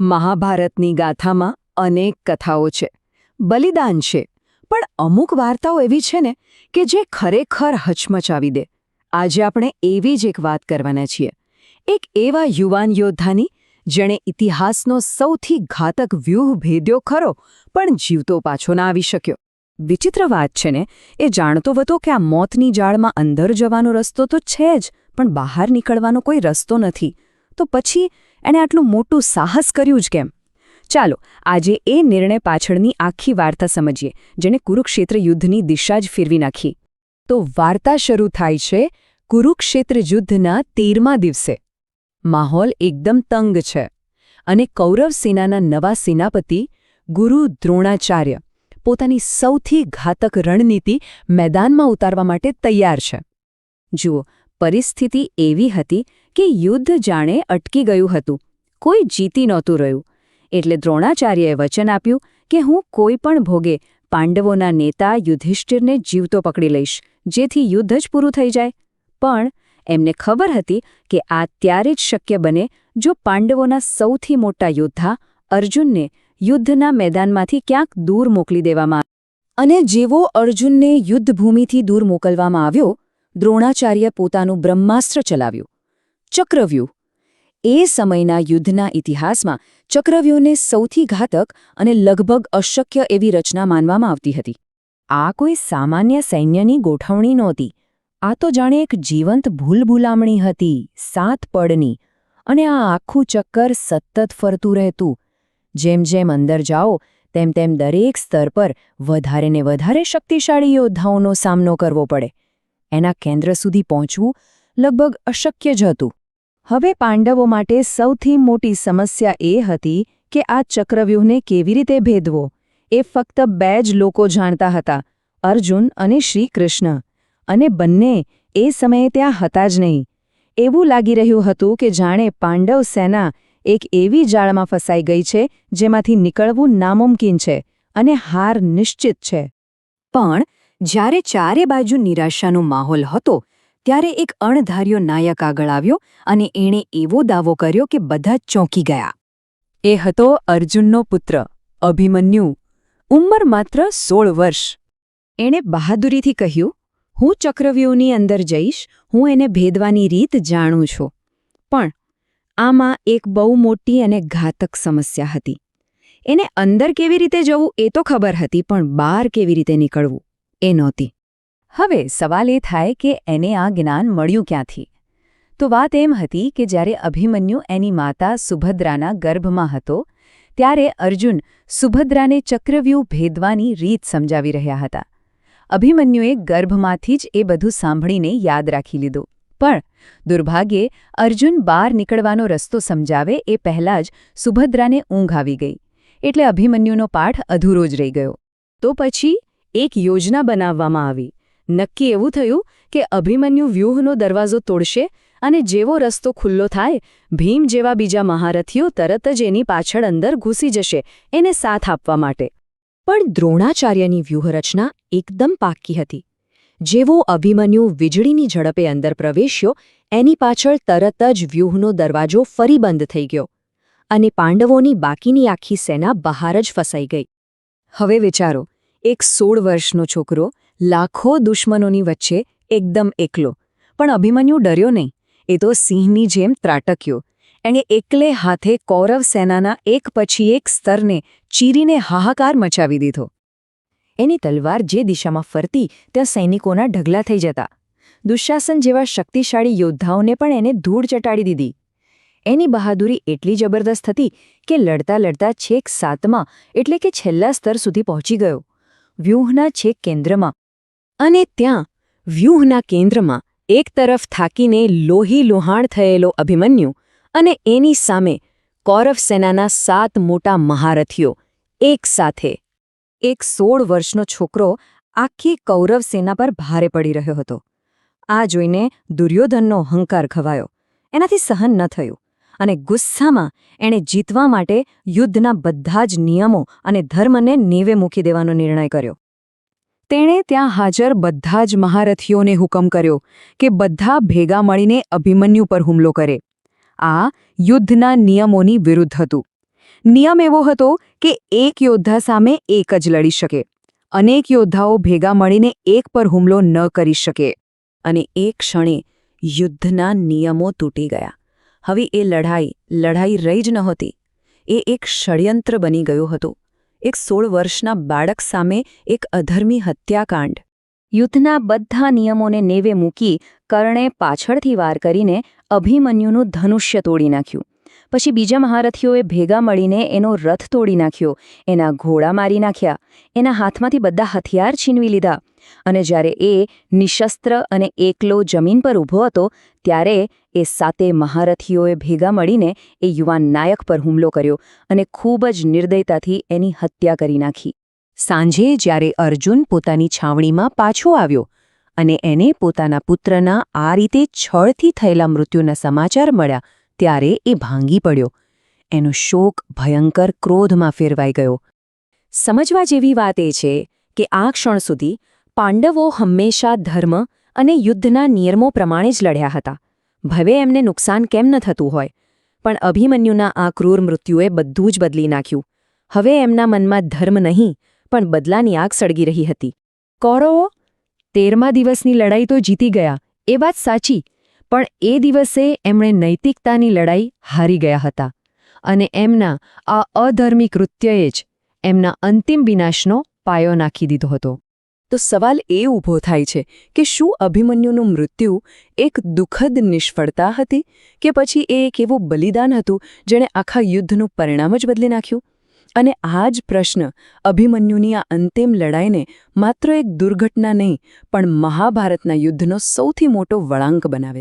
મહાભારતની ગાથામાં અનેક કથાઓ છે. બલિદાન છે. પણ અમુક વાર્તાઓ એવી છે ને કે જે ખરેખર હચમચાવી દે. આજે આપણે એવી જ એક વાત કરવાના છીએ. એક એવા યુવાન યોદ્ધાની, જેણે ઇતિહાસનો સૌથી ઘાતક વ્યૂહ ભેદ્યો ખરો, પણ જીવતો પાછો ના આવી શક્યો. વિચિત્ર વાત છે ને, એ જાણતો હતો કે આ મોતની જાળમાં અંદર જવાનો રસ્તો તો છે જ, પણ બહાર નીકળવાનો કોઈ રસ્તો નથી. તો પછી એણે આટલું મોટું સાહસ કર્યું જ કેમ? ચાલો, આજે એ નિર્ણય પાછળની આખી વાર્તા સમજીએ, જેણે કુરુક્ષેત્ર યુદ્ધની દિશા જ ફેરવી નાખી. તો વાર્તા શરૂ થાય છે, કુરુક્ષેત્ર યુદ્ધના તેરમા દિવસે. માહોલ એકદમ તંગ છે. અને કૌરવ સેનાના નવા સેનાપતિ ગુરુ દ્રોણાચાર્ય પોતાની સૌથી ઘાતક રણનીતિ મેદાનમાં ઉતારવા માટે તૈયાર છે. જુઓ પરિસ્થિતિ એવી હતી કે યુદ્ધ જાણે અટકી ગયું હતું. કોઈ જીતી નહોતું રહ્યું. એટલે દ્રોણાચાર્યએ વચન આપ્યું કે હું કોઈ પણ ભોગે પાંડવોના નેતા યુધિષ્ઠિરને જીવતો પકડી લઈશ, જેથી યુદ્ધ જ પૂરું થઈ જાય. પણ એમને ખબર હતી કે આ ત્યારે જ શક્ય બને જો પાંડવોના સૌથી મોટા યોદ્ધા અર્જુનને યુદ્ધના મેદાનમાંથી ક્યાંક દૂર મોકલી દેવામાં અને જેવો અર્જુનને યુદ્ધભૂમિથી દૂર મોકલવામાં આવ્યો દ્રોણાચાર્ય પોતાનું બ્રહ્માસ્ત્ર ચલાવ્યું. ચક્રવ્યૂહ. એ સમયના યુદ્ધના ઇતિહાસમાં ચક્રવ્યૂહને સૌથી ઘાતક અને લગભગ અશક્ય એવી રચના માનવામાં આવતી હતી. આ કોઈ સામાન્ય સૈન્યની ગોઠવણી નહોતી. આ તો જાણે એક જીવંત ભૂલભૂલામણી હતી, સાત પડની, અને આ આખું ચક્કર સતત ફરતું રહેતું. જેમ જેમ અંદર જાઓ, તેમ તેમ દરેક સ્તર પર વધારે ને વધારે શક્તિશાળી યોદ્ધાઓનો સામનો કરવો પડે. એના કેન્દ્ર સુધી પહોંચવું લગભગ અશક્ય જ હતું. હવે પાંડવો માટે સૌથી મોટી સમસ્યા એ હતી કે આ ચક્રવ્યૂહને કેવી રીતે ભેદવો. એ ફક્ત બે જ લોકો જાણતા હતા, અર્જુન અને શ્રી કૃષ્ણ અને બંને એ સમયે ત્યાં હતા જ નહીં. એવું લાગી રહ્યું હતું કે જાણે પાંડવ સેના એક એવી જાળમાં ફસાઈ ગઈ છે જેમાંથી નીકળવું નામુમકિન છે અને હાર નિશ્ચિત છે. પણ જ્યારે ચારે બાજુ નિરાશાનો માહોલ હતો, ત્યારે એક અણધાર્યો નાયક આગળ આવ્યો અને એણે એવો દાવો કર્યો કે બધા ચોંકી ગયા. એ હતો અર્જુનનો પુત્ર, અભિમન્યુ, ઉંમર માત્ર સોળ વર્ષ. એણે બહાદુરીથી કહ્યું, હું ચક્રવ્યૂહની અંદર જઈશ, હું એને ભેદવાની રીત જાણું છું. પણ આમાં એક બહુ મોટી અને ઘાતક સમસ્યા હતી. એને અંદર કેવી રીતે જવું એ તો ખબર હતી, પણ બહાર કેવી રીતે નીકળવું? એ નહોતી. હવે સવાલ એ થાય કે એને આ જ્ઞાન મળ્યું ક્યાંથી? તો વાત એમ હતી કે જ્યારે અભિમન્યુ એની માતા સુભદ્રાના ગર્ભમાં હતો, ત્યારે અર્જુન સુભદ્રાને ચક્રવ્યૂહ ભેદવાની રીત સમજાવી રહ્યા હતા. અભિમન્યુએ ગર્ભમાંથી જ એ બધું સાંભળીને યાદ રાખી લીધું. પણ દુર્ભાગ્યે અર્જુન બહાર નીકળવાનો રસ્તો સમજાવે એ પહેલાં જ સુભદ્રાને ઊંઘ આવી ગઈ. એટલે અભિમન્યુનો પાઠ અધૂરો જ રહી ગયો. તો પછી એક યોજના બનાવવામાં આવી. નક્કી એવું થયું કે અભિમન્યુ વ્યૂહનો દરવાજો તોડશે અને જેવો રસ્તો ખુલ્લો થાય, ભીમ જેવા બીજા મહારથીઓ તરત જ એની પાછળ અંદર ઘૂસી જશે, એને સાથ આપવા માટે. પણ દ્રોણાચાર્યની વ્યૂહરચના એકદમ પાક્કી હતી. જેવો અભિમન્યુ વીજળીની ઝડપે અંદર પ્રવેશ્યો, એની પાછળ તરત જ વ્યૂહનો દરવાજો ફરી બંધ થઈ ગયો અને પાંડવોની બાકીની આખી સેના બહાર જ ફસાઈ ગઈ. હવે વિચારો એક સોળ વર્ષનો છોકરો લાખો દુશ્મનોની વચ્ચે એકદમ એકલો. પણ અભિમન્યુ ડર્યો નહીં. એ તો સિંહની જેમ ત્રાટક્યો. એણે એકલે હાથે કૌરવ સેનાના એક પછી એક સ્તરને ચીરીને હાહાકાર મચાવી દીધો. એની તલવાર જે દિશામાં ફરતી ત્યાં સૈનિકોના ઢગલા થઈ જતા. દુશાસન જેવા શક્તિશાળી યોદ્ધાઓને પણ એને ધૂળ ચટાડી દીધી. એની બહાદુરી એટલી જબરદસ્ત હતી કે લડતા લડતા છેક સાતમાં એટલે કે છેલ્લા સ્તર સુધી પહોંચી ગયો. વ્યૂહના છેક કેન્દ્રમાં. અને ત્યાં વ્યૂહના કેન્દ્રમાં એક તરફ થાકીને લોહી લોહાણ થયેલો અભિમન્યુ અને એની સામે કૌરવ સેનાના સાત મોટા મહારથીઓ એક સાથે. એક સોળ વર્ષનો છોકરો આખી કૌરવ સેના પર ભારે પડી રહ્યો હતો. આ જોઈને દુર્યોધનનો હંકાર ખવાયો. એનાથી સહન ન થયું. અને ગુસ્સામાં એણે જીતવા માટે યુદ્ધના બધા જ નિયમો અને ધર્મને નેવે મૂકી દેવાનો નિર્ણય કર્યો. તેણે ત્યાં હાજર બધા જ મહારથીઓને હુકમ કર્યો કે બધા ભેગા મળીને અભિમન્યુ પર હુમલો કરે. આ યુદ્ધના નિયમોની વિરુદ્ધ હતું. નિયમ એવો હતો કે એક યોદ્ધા સામે એક જ લડી શકે. અનેક યોદ્ધાઓ ભેગા મળીને એક પર હુમલો ન કરી શકે. અને એ ક્ષણે યુદ્ધના નિયમો તૂટી ગયા. હવે એ લડાઈ લડાઈ રહી જ નહોતી. એ એક ષડયંત્ર બની ગયું હતું. એક સોળ વર્ષના બાળક સામે એક અધર્મી હત્યાકાંડ. યુદ્ધના બધા નિયમોને નેવે મૂકી કર્ણે પાછળથી વાર કરીને અભિમન્યુનું ધનુષ્ય તોડી નાખ્યું. પછી બીજા મહારથીઓએ ભેગા મળીને એનો રથ તોડી નાખ્યો, એના ઘોડા મારી નાખ્યા, એના હાથમાંથી બધા હથિયાર છીનવી લીધા અને જ્યારે એ નિશસ્ત્ર અને એકલો જમીન પર ઊભો હતો, ત્યારે એ સાતે મહારથીઓએ ભેગા મળીને એ યુવાન નાયક પર હુમલો કર્યો અને ખૂબ જ નિર્દયતાથી એની હત્યા કરી નાખી. સાંજે જ્યારે અર્જુન પોતાની છાવણીમાં પાછો આવ્યો અને એને પોતાના પુત્રના આ રીતે છળથી થયેલા મૃત્યુના સમાચાર મળ્યા ત્યારે એ ભાંગી પડ્યો. એનો શોક ભયંકર ક્રોધમાં ફેરવાઈ ગયો. સમજવા જેવી વાત એ છે કે આ ક્ષણ સુધી પાંડવો હંમેશા ધર્મ અને યુદ્ધના નિયમો પ્રમાણે જ લડ્યા હતા. ભવે એમને નુકસાન કેમ ન થતું હોય? પણ અભિમન્યુના આ ક્રૂર મૃત્યુએ બધું જ બદલી નાખ્યું. હવે એમના મનમાં ધર્મ નહીં, પણ બદલાની આગ સળગી રહી હતી. કૌરવો, તેરમા દિવસની લડાઈ તો જીતી ગયા. એ વાત સાચી પણ એ દિવસે એમણે નૈતિકતાની લડાઈ હારી ગયા હતા અને એમના આ અધર્મી કૃત્યએ જ એમના અંતિમ વિનાશનો પાયો નાખી દીધો હતો. તો સવાલ એ ઊભો થાય છે કે શું અભિમન્યુનું મૃત્યુ એક દુઃખદ નિષ્ફળતા હતી કે પછી એ એક એવું બલિદાન હતું જેણે આખા યુદ્ધનું પરિણામ જ બદલી નાખ્યું? અને આ જ પ્રશ્ન અભિમન્યુની આ અંતિમ લડાઈને માત્ર એક દુર્ઘટના નહીં, પણ મહાભારતના યુદ્ધનો સૌથી મોટો વળાંક બનાવે છે.